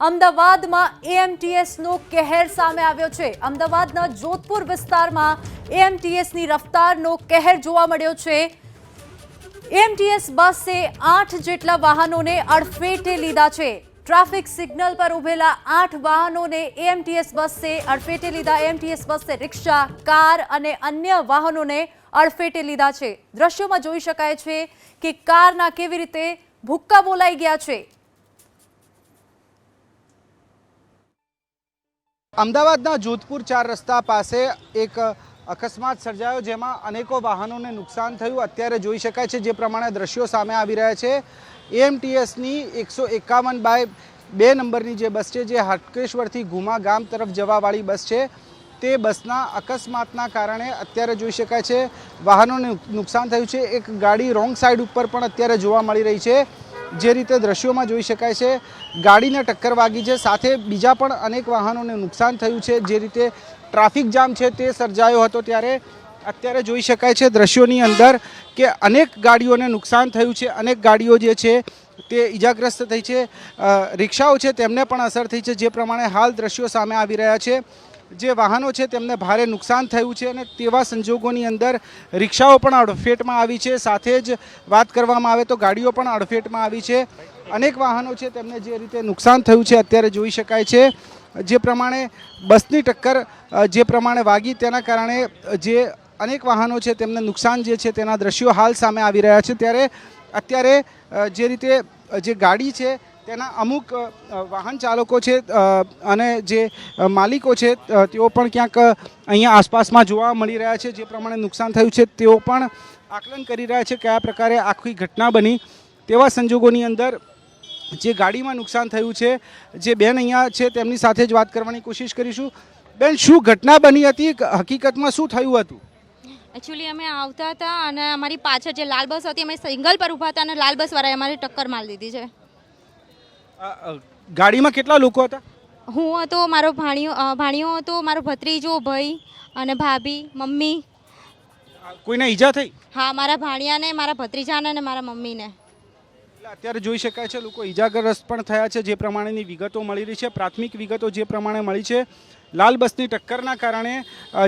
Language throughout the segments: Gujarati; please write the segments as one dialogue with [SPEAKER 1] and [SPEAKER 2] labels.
[SPEAKER 1] અમદાવાદમાં એએમટીએસનો કહેર સામે આવ્યો છે. અમદાવાદના જોધપુર વિસ્તારમાં એએમટીએસની રફતારનો કહેર જોવા મળ્યો છે. એએમટીએસ બસે આઠ જેટલા વાહનોને અડફેટે લીધા છે. ટ્રાફિક સિગ્નલ પર ઉભેલા આઠ વાહનોને એએમટીએસ બસે અડફેટે લીધા. એએમટીએસ બસે રિક્ષા, કાર અને અન્ય વાહનોને અડફેટે લીધા છે. દ્રશ્યોમાં જોઈ શકાય છે કે કારના કેવી રીતે ભૂક્કા બોલાઈ ગયા છે.
[SPEAKER 2] અમદાવાદના જોધપુર ચાર રસ્તા પાસે એક અકસ્માત સર્જાયો જેમાં અનેકો વાહનોને નુકસાન થયું. અત્યારે જોઈ શકાય છે જે પ્રમાણે દ્રશ્યો સામે આવી રહ્યા છે. એએમટીએસની એકસો એકાવન બાય બે નંબરની જે બસ છે, જે હાટકેશ્વરથી ઘુમા ગામ તરફ જવાવાળી બસ છે, તે બસના અકસ્માતના કારણે અત્યારે જોઈ શકાય છે વાહનોને નુકસાન થયું છે. એક ગાડી રોંગ સાઈડ ઉપર પણ અત્યારે જોવા મળી રહી છે. જે રીતે દ્રશ્યોમાં જોઈ શકાય છે, ગાડીને ટક્કર વાગી છે, સાથે બીજા પણ અનેક વાહનોને નુકસાન થયું છે. જે રીતે ટ્રાફિક જામ છે તે સર્જાયો હતો ત્યારે અત્યારે જોઈ શકાય છે દ્રશ્યોની અંદર કે અનેક ગાડીઓને નુકસાન થયું છે. અનેક ગાડીઓ જે છે તે ઈજાગ્રસ્ત થઈ છે. રિક્ષાઓ છે તેમને પણ અસર થઈ છે. જે પ્રમાણે હાલ દ્રશ્યો સામે આવી રહ્યા છે. જે વાહનો છે તેમને ભારે નુકસાન થયું છે અને તેવા સંજોગોની અંદર રિક્ષાઓ પણ અડફેટમાં આવી છે. સાથે જ વાત કરવામાં આવે તો ગાડીઓ પણ અડફેટમાં આવી છે. અનેક વાહનો છે તેમને જે રીતે નુકસાન થયું છે અત્યારે જોઈ શકાય છે. જે પ્રમાણે બસની ટક્કર જે પ્રમાણે વાગી તેના કારણે જે અનેક વાહનો છે તેમને નુકસાન જે છે તેના દ્રશ્યો હાલ સામે આવી રહ્યા છે. ત્યારે અત્યારે જે રીતે જે ગાડી છે તેના અમુક વાહન ચાલકો છે અને જે માલિકો છે તેઓ પણ ક્યાંક અહીંયા આસપાસમાં જોવા મળી રહ્યા છે. જે પ્રમાણે નુકસાન થયું છે, તેઓ પણ આકલન કરી રહ્યા છે કયા પ્રકારે આખી ઘટના બની. તેવા સંજોગોની અંદર જે ગાડીમાં નુકસાન થયું છે, જે બેન અહીંયા છે, તેમની સાથે જ વાત કરવાની કોશિશ કરીશું. બેન, શું ઘટના બની હતી? હકીકતમાં શું થયું હતું?
[SPEAKER 3] એકચ્યુઅલી અમે આવતા હતા અને અમારી પાછળ જે લાલ બસ હતી, અમે સિંગલ પર ઊભા હતા અને લાલ બસ વાળાએ અમારી ટક્કર મારી દીધી છે.
[SPEAKER 2] ગાડીમાં કેટલા લોકો હતા?
[SPEAKER 3] હું હતો મારો ભાણિયો ભાણિયો હતો મારો ભત્રીજો ભાઈ અને ભાભી મમ્મી.
[SPEAKER 2] કોઈને ઈજા થઈ?
[SPEAKER 3] હા મારા ભાણિયાને મારા ભત્રીજાને અને મારા મમ્મીને.
[SPEAKER 2] અત્યારે જોઈ શકાય છે લોકો ઈજાગ્રસ્ત પણ થયા છે જે પ્રમાણેની વિગતો મળી રહી છે પ્રાથમિક વિગતો જે પ્રમાણે મળી છે. લાલ બસની ટક્કરના કારણે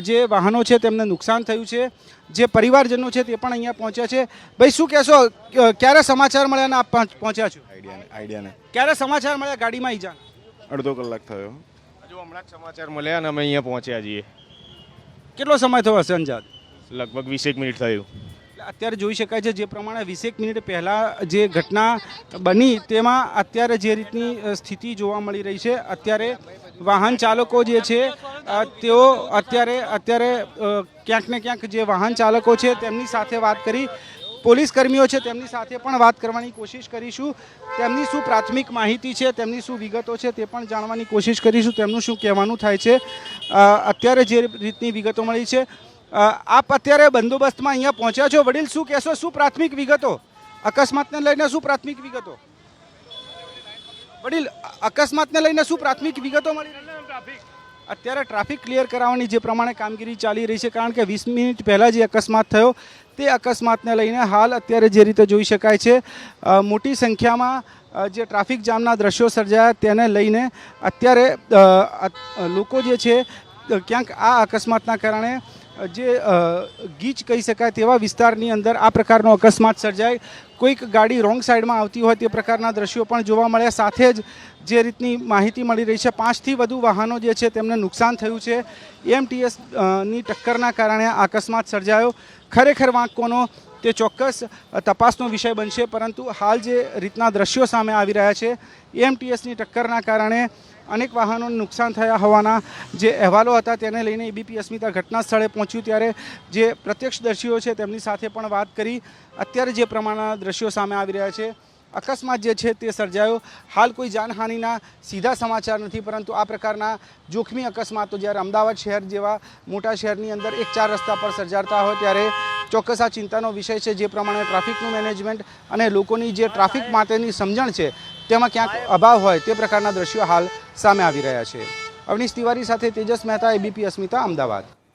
[SPEAKER 2] જે વાહનો છે તેમને નુકસાન થયું છે. જે પરિવારજનો છે તે પણ અહીંયા પહોંચ્યા છે. ભાઈ શું કહેશો? ક્યારે સમાચાર મળ્યા અને આપ પહોંચ્યા છો?
[SPEAKER 4] આઈડિયાને આઈડિયાને.
[SPEAKER 2] ક્યારે સમાચાર મળ્યા? ગાડીમાં ઈજા?
[SPEAKER 4] અડધો કલાક થયો. હજુ હમણાં જ સમાચાર મળ્યા અને અમે અહીંયા પહોંચ્યા છીએ.
[SPEAKER 2] કેટલો સમય થયો હશે અંજાદ
[SPEAKER 4] લગભગ વીસેક મિનિટ થયું.
[SPEAKER 2] અત્યારે જોઈ શકાય છે જે પ્રમાણે વીસેક મિનિટ પહેલાં જે ઘટના બની, તેમાં અત્યારે જે રીતની સ્થિતિ જોવા મળી રહી છે. અત્યારે વાહન ચાલકો જે છે તેઓ અત્યારે અત્યારે ક્યાંક ને ક્યાંક જે વાહન ચાલકો છે, તેમની સાથે વાત કરી. પોલીસ કર્મીઓ છે, તેમની સાથે પણ વાત કરવાની કોશિશ કરીશું. તેમની શું પ્રાથમિક માહિતી છે, તેમની શું વિગતો છે, તે પણ જાણવાની કોશિશ કરીશું. તેમનું શું કહેવાનું થાય છે? અત્યારે જે રીતની વિગતો મળી છે આપ અત્યારે બંદોબસ્તમાં અહીંયા પહોંચ્યા છો. વડીલ, શું કહેશો? શું પ્રાથમિક વિગતો? અકસ્માતને લઈને શું પ્રાથમિક વિગતો? વડીલ, અકસ્માતને લઈને શું પ્રાથમિક વિગતો મળી અત્યારે ટ્રાફિક ક્લિયર કરાવવાની જે પ્રમાણે કામગીરી ચાલી રહી છે, કારણ કે વીસ મિનિટ પહેલાં જે અકસ્માત થયો, તે અકસ્માતને લઈને હાલ અત્યારે જે રીતે જોઈ શકાય છે મોટી સંખ્યામાં જે ટ્રાફિક જામના દ્રશ્યો સર્જાયા, તેને લઈને અત્યારે લોકો જે છે, ક્યાંક આ અકસ્માતના કારણે જે ગીચ કહી શકાય તેવા વિસ્તારની અંદર આ પ્રકારનો અકસ્માત સર્જાય. કોઈક ગાડી રોંગ સાઈડમાં આવતી હોય તે પ્રકારના દ્રશ્યો પણ જોવા મળ્યા. સાથે જ જે રીતની માહિતી મળી રહી છે, પાંચથી વધુ વાહનો જે છે તેમને નુકસાન થયું છે. એમટીએસની ટક્કરના કારણે આ અકસ્માત સર્જાયો. ખરેખર વાંક કોનો? તે ચોક્કસ તપાસનો વિષય બનશે. પરંતુ હાલ જે રીતના દ્રશ્યો સામે આવી રહ્યા છે એએમટીએસની ટક્કરના કારણે અનેક વાહનોને નુકસાન થયા હોવાના જે અહેવાલો હતા તેને લઈને એબીપી અસ્મિતા ઘટના સ્થળે પહોંચ્યું. ત્યારે જે પ્રત્યક્ષદર્શીઓ છે તેમની સાથે પણ વાત કરી. અત્યારે જે પ્રમાણના દ્રશ્યો સામે આવી રહ્યા છે અકસ્માત જે છે તે સર્જાયો. હાલ કોઈ જાનહાનિના સીધા સમાચાર નથી, પરંતુ આ પ્રકારના જોખમી અકસ્માતો જ્યારે અમદાવાદ શહેર જેવા મોટા શહેરની અંદર એક ચાર રસ્તા પર સર્જાતા હોય ત્યારે ચોક્કસ આ ચિંતાનો વિષય છે જે પ્રમાણે ટ્રાફિકનું મેનેજમેન્ટ અને લોકોની જે ટ્રાફિક માટેની સમજણ છે તેમાં ક્યાંક અભાવ હોય તે પ્રકારના દ્રશ્યો હાલ સામે આવી રહ્યા છે. અવનીશ તિવારી સાથે તેજસ મહેતા, એબીપી અસ્મિતા, અમદાવાદ.